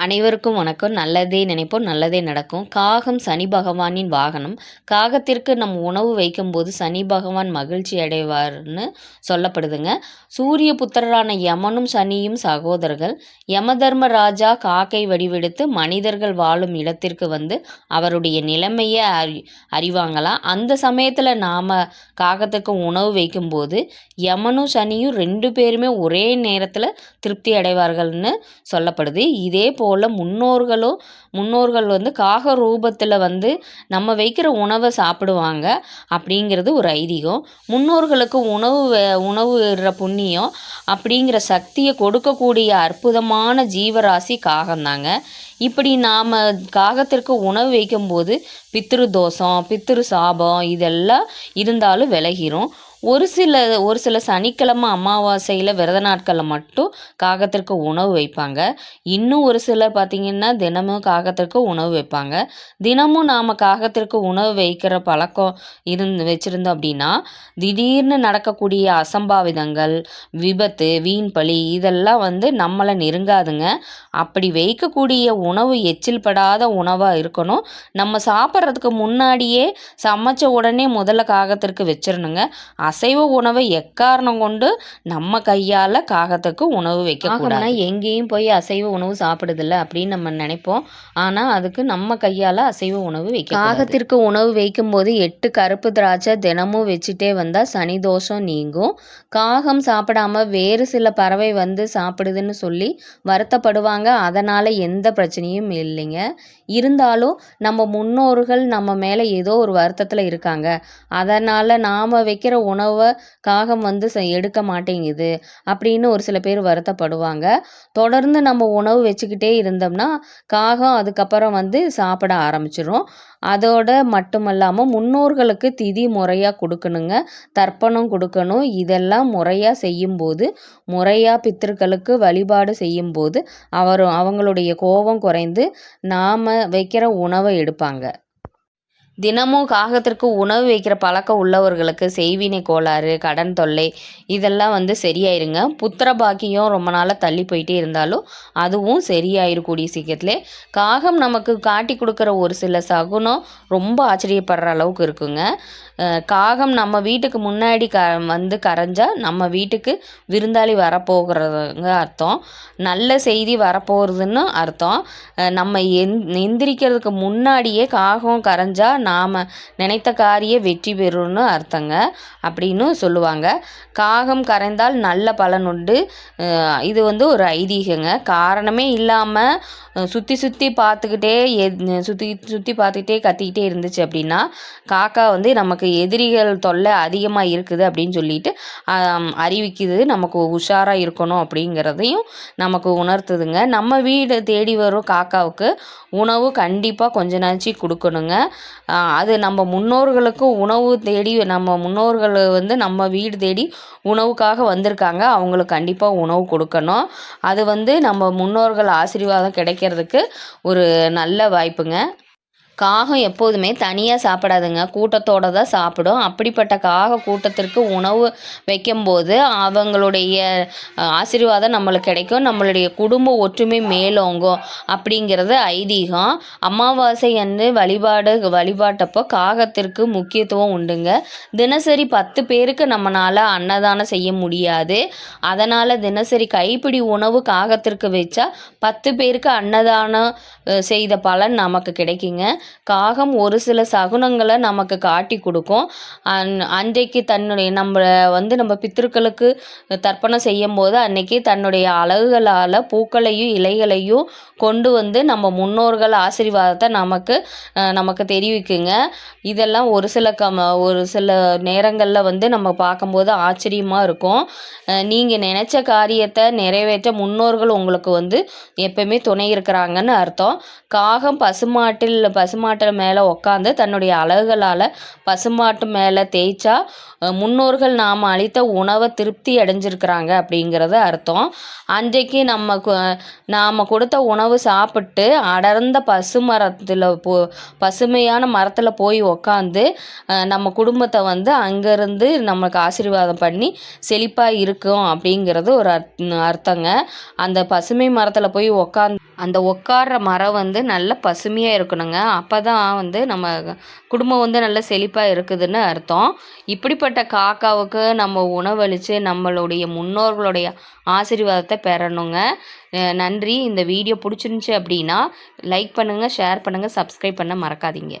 அனைவருக்கும் வணக்கம். நல்லதே நினைப்போம் நல்லதே நடக்கும். காகம் சனி பகவானின் வாகனம். காகத்திற்கு நம் உணவு வைக்கும்போது சனி பகவான் மகிழ்ச்சி அடைவார்னு சொல்லப்படுதுங்க. சூரிய புத்திரரான யமனும் சனியும் சகோதரர்கள். யமதர்ம ராஜா காக்கை வடிவெடுத்து மனிதர்கள் வாழும் இடத்திற்கு வந்து அவருடைய நிலைமையை அறி அறிவாங்களாம் அந்த சமயத்தில் நாம் காகத்துக்கு உணவு வைக்கும்போது யமனும் சனியும் ரெண்டு பேருமே ஒரே நேரத்தில் திருப்தி அடைவார்கள்னு சொல்லப்படுது. இதே போல் முன்னோர்களும் முன்னோர்கள் வந்து காக ரூபத்தில் வந்து நம்ம வைக்கிற உணவை சாப்பிடுவாங்க அப்படிங்கிறது ஒரு ஐதீகம். முன்னோர்களுக்கு உணவு வே- உணவு புண்ணியம் அப்படிங்கிற சக்தியை கொடுக்கக்கூடிய அற்புதமான ஜீவராசி காகம்தாங்க. இப்படி நாம் காகத்திற்கு உணவு வைக்கும்போது பித்திரு தோஷம் பித்திரு சாபம் இதெல்லாம் இருந்தாலும் விலகிரும். ஒரு சில ஒரு சில சனிக்கிழமை அமாவாசையில் விரத நாட்களில் மட்டும் காகத்திற்கு உணவு வைப்பாங்க. இன்னும் ஒரு சிலர் பார்த்திங்கன்னா தினமும் காகத்திற்கு உணவு வைப்பாங்க. தினமும் நாம் காகத்திற்கு உணவு வைக்கிற பழக்கம் இருந்து வச்சுருந்தோம் அப்படின்னா திடீர்னு நடக்கக்கூடிய அசம்பாவிதங்கள் விபத்து வீண் பழி இதெல்லாம் வந்து நம்மளை நெருங்காதுங்க. அப்படி வைக்கக்கூடிய உணவு எச்சில் படாத உணவாக இருக்கணும். நம்ம சாப்பிட்றதுக்கு முன்னாடியே சமைச்ச உடனே முதல்ல காகத்திற்கு வச்சிடணுங்க அசைவ உணவை எக்காரணம் கொண்டு நம்ம கையால் காகத்துக்கு உணவு வைக்கக்கூடாது எங்கேயும் போய் அசைவ உணவு சாப்பிடுதில்ல அப்படின்னு நம்ம நினைப்போம். ஆனால் அதுக்கு நம்ம கையால் அசைவ உணவு வைக்க காகத்திற்கு உணவு வைக்கும்போது எட்டு கருப்பு திராட்சை தினமும் வச்சுட்டே வந்தால் சனி தோஷம் நீங்கும். காகம் சாப்பிடாம வேறு சில பறவை வந்து சாப்பிடுதுன்னு சொல்லி வருத்தப்படுவாங்க. அதனால் எந்த பிரச்சனையும் இல்லைங்க. இருந்தாலும் நம்ம முன்னோர்கள் நம்ம மேலே ஏதோ ஒரு வருத்தத்தில் இருக்காங்க. அதனால் நாம் வைக்கிற உணவை காகம் வந்து ச எடுக்க மாட்டேங்குது அப்படின்னு ஒரு சில பேர் வருத்தப்படுவாங்க. தொடர்ந்து நம்ம உணவு வச்சுக்கிட்டே இருந்தோம்னா காகம் அதுக்கப்புறம் வந்து சாப்பிட ஆரம்பிச்சிடும் அதோட மட்டுமல்லாமல் முன்னோர்களுக்கு திதி முறையாக கொடுக்கணுங்க. தர்ப்பணம் கொடுக்கணும். இதெல்லாம் முறையாக செய்யும்போது முறையாக பித்திருக்களுக்கு வழிபாடு செய்யும்போது அவர் அவங்களுடைய கோபம் குறைந்து நாம் வைக்கிற உணவை எடுப்பாங்க. தினமும் காகத்திற்கு உணவு வைக்கிற பழக்கம் உள்ளவர்களுக்கு செய்வினை கோளாறு கடன் தொல்லை இதெல்லாம் வந்து சரியாயிருங்க. புத்திர பாக்கியம் ரொம்ப நாளாக தள்ளி போயிட்டே இருந்தாலும் அதுவும் சரியாயிருக்கூடிய சீக்கிரத்திலே காகம் நமக்கு காட்டி கொடுக்குற ஒரு சில சகுனம் ரொம்ப ஆச்சரியப்படுற அளவுக்கு இருக்குங்க. காகம் நம்ம வீட்டுக்கு முன்னாடி க வந்து கரைஞ்சால் நம்ம வீட்டுக்கு விருந்தாளி வரப்போகிறதுங்க அர்த்தம். நல்ல செய்தி வரப்போகிறதுன்னு அர்த்தம். நம்ம எந் எந்திரிக்கிறதுக்கு முன்னாடியே காகம் கரைஞ்சால் நாம் நினைத்த காரியம் வெற்றி பெறும்னு அர்த்தங்க. அப்படின்னு சொல்லுவாங்க. காகம் கரைந்தால் நல்ல பலன் உண்டு. இது வந்து ஒரு ஐதீகங்க. காரணமே இல்லாமல் சுற்றி சுற்றி பார்த்துக்கிட்டே சுற்றி சுற்றி பார்த்துக்கிட்டே கத்திக்கிட்டே இருந்துச்சு அப்படின்னா காக்கா வந்து நமக்கு எதிரிகள் தொல்லை அதிகமாக இருக்குது அப்படின்னு சொல்லிட்டு அறிவிக்குது. நமக்கு உஷாராக இருக்கணும் அப்படிங்கிறதையும் நமக்கு உணர்த்துதுங்க. நம்ம வீடு தேடி வரும் காக்காவுக்கு உணவு கண்டிப்பாக கொஞ்ச நாச்சு கொடுக்கணுங்க. அது நம்ம முன்னோர்களுக்கு உணவு தேடி நம்ம முன்னோர்கள் வந்து நம்ம வீடு தேடி உணவுக்காக வந்திருக்காங்க. அவங்களுக்கு கண்டிப்பாக உணவு கொடுக்கணும். அது வந்து நம்ம முன்னோர்கள் ஆசீர்வாதம் கிடைக்கிறதுக்கு ஒரு நல்ல வாய்ப்புங்க. காகம் எப்போதுமே தனியாக சாப்பிடாதுங்க. கூட்டத்தோடு தான் சாப்பிடும். அப்படிப்பட்ட காக கூட்டத்திற்கு உணவு வைக்கும்போது அவங்களுடைய ஆசீர்வாதம் நம்மளுக்கு கிடைக்கும். நம்மளுடைய குடும்ப ஒற்றுமை மேலோங்கும் அப்படிங்கிறது ஐதீகம். அமாவாசை அன்று வழிபாடு வழிபாட்டப்போ காகத்திற்கு முக்கியத்துவம் உண்டுங்க. தினசரி பத்து பேருக்கு நம்மளால் அன்னதானம் செய்ய முடியாது. அதனால் தினசரி கைப்பிடி உணவு காகத்திற்கு வச்சா பத்து பேருக்கு அன்னதானம் செய்த பலன் நமக்கு கிடைக்குங்க. காகம் ஒரு சில சகுனங்களை நமக்கு காட்டி கொடுக்கும். அன் அன்றைக்கு தன்னுடைய நம்ம வந்து நம்ம பித்திருக்களுக்கு தர்ப்பணம் செய்யும் போது அன்னைக்கு தன்னுடைய அழகுகளால் பூக்களையும் இலைகளையும் கொண்டு வந்து நம்ம முன்னோர்கள் ஆசீர்வாதத்தை நமக்கு நமக்கு தெரிவிக்குங்க. இதெல்லாம் ஒரு சில கம ஒரு சில நேரங்களில் வந்து நம்ம பார்க்கும்போது ஆச்சரியமாக இருக்கும். நீங்கள் நினச்ச காரியத்தை நிறைவேற்ற முன்னோர்கள் உங்களுக்கு வந்து எப்பவுமே துணை இருக்கிறாங்கன்னு அர்த்தம். காகம் பசுமாட்டில் பசு பசுமாட்டு மேலே உக்காந்து தன்னுடைய அழகுகளால் பசுமாட்டு மேலே தேய்ச்சா முன்னோர்கள் நாம் அளித்த உணவை திருப்தி அடைஞ்சிருக்கிறாங்க அப்படிங்கிறது அர்த்தம். அன்றைக்கு நம்ம நாம் கொடுத்த உணவு சாப்பிட்டு அடர்ந்த பசு மரத்தில் போ பசுமையான மரத்தில் போய் உக்காந்து நம்ம குடும்பத்தை வந்து அங்கேருந்து நம்மளுக்கு ஆசீர்வாதம் பண்ணி செழிப்பாக இருக்கும் அப்படிங்கிறது ஒரு அர்த்தங்க. அந்த பசுமை மரத்தில் போய் உக்காந்து அந்த உட்கார்ற மரம் வந்து நல்ல பசுமையாக இருக்கணுங்க. அப்போ தான் வந்து நம்ம குடும்பம் வந்து நல்ல செழிப்பாக இருக்குதுன்னு அர்த்தம். இப்படிப்பட்ட காக்காவுக்கு நம்ம உணவளித்து நம்மளுடைய முன்னோர்களுடைய ஆசீர்வாதத்தை பெறணுங்க. நன்றி. இந்த வீடியோ பிடிச்சிருந்துச்சி அப்படின்னா லைக் பண்ணுங்கள் ஷேர் பண்ணுங்கள் சப்ஸ்கிரைப் பண்ண மறக்காதீங்க.